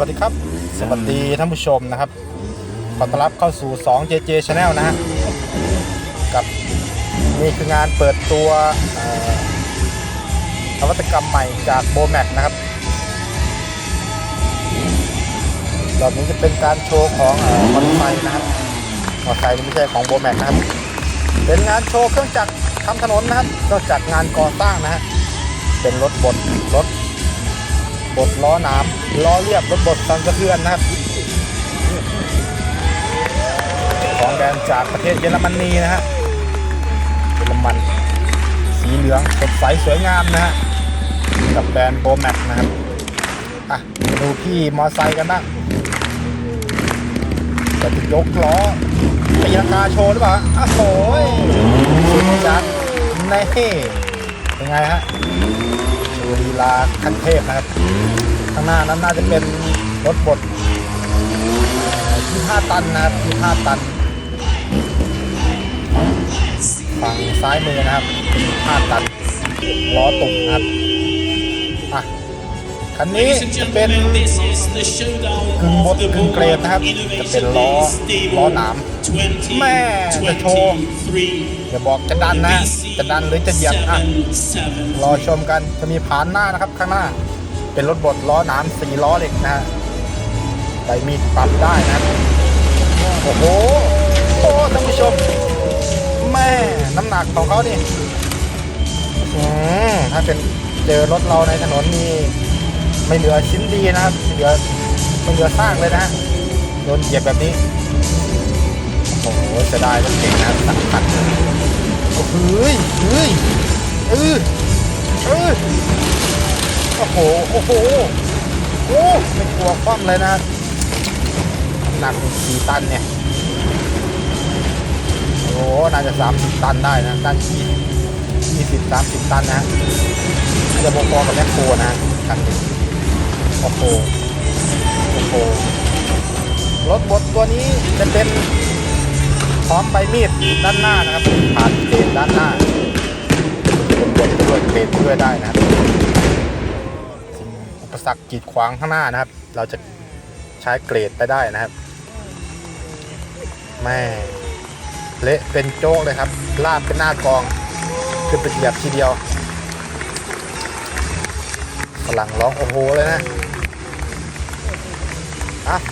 วัสดีครับ สวัสดีท่านผู้ชมนะครับ ขอต้อนรับเข้าสู่ 2JJ Channel นะฮะ กับนี่คืองานเปิดตัวอ่อนวัตกรรมใหม่จากโบแม c นะครับรอบนี้จะเป็นการโชว์ของมอเตอร์ไซค์นะครับมอเตอร์ไซค์ไม่ใช่ของโบแม c นะครับ เป็นงานโชว์เครื่องจักรทำถนนนะครับเครื่องจักงานก่อสร้างนะฮะ เป็นรถบดรถ บดล้อหน้ำล้อเรียบรถบดสันสะเทือนนะครับของแบรนด์จากประเทศเยอรมนีนะฮะเยอรมันสีเหลืองสดใสสวยงามนะฮะกับแบรนด์โบแม็กนะครับอะมาดูพี่มอไซค์กันบ้างจะยกล้อตีลังกาโชว์หรือเปล่าอ้าวโหยสุดจัดในเป็นไงฮะ ลีลาขั้นเทพนะครับ ข้างหน้านั้นน่าจะเป็นรถบดที่5ตันนะครับที่5ตัน ฝั่งซ้ายมือนะครับเป็น5ตันล้อตุ่มครับอะ คันนี้ Ladies and จะเป็น gentlemen, this is the showdown กึ่งบด of the กึ่งเกรดนะครับ จะเป็นล้อล้อหนามแม่จะโชว์อย่าบอกจะดันนะ จะดันหรือจะเหยียบอะรอชมกันจะมีผานหน้านะครับข้างหน้า เป็นรถบดล้อหนามสี่ล้อเหล็กนะฮะใบมีดปรับได้นะครับโอ้โหโอ้ท่านผู้ชม แม่น้ำหนักของเขานี่อืมถ้าเป็นเจอรถเราในถนนนี่ ไม่เหลือชิ้นดีนะครับไม่เหลือไม่เหลือซากเลยนะฮะโดนเหยียบแบบนี้โอ้โหเสียดายรถเก่งนะครับสักคันโอ้โหเฮ้ยเฮ้ยเออเออโอ้โหโอ้โหโอ้ไม่กลัวคว่ำเลยนะหนักกี่ตันเนี่ยโอ้หน่าจะสามสิบตันได้นะด้านยี่ยี่สิบสามสิบตันนะฮะน่าจะพอๆกับแมคโครนะฮะคันนี้ โอ้โหโอ้โหรถบดตัวนี้จะเป็นพร้อมใบมีดด้านหน้านะครับผ่านเกรดด้านหน้าเป็นบดด้วยเกรดด้วยได้นะครับอุปสรรคกีดขวางข้างหน้านะครับ เราจะใช้เกรดไปได้นะครับแม่เละเป็นโจ๊กเลยครับ ลาบเป็นหน้ากองขึ้นไปเหยียบทีเดียวฝรั่งร้องโอ้โหเลยนะ อะ